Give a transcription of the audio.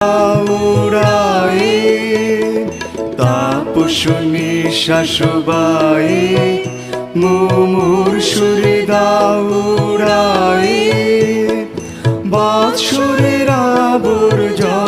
উড়ায়ে তাপসুনি শাশুবায়ে মুমুর সুরে দাউড়ায়ে বাৎসুরের আবর্জনা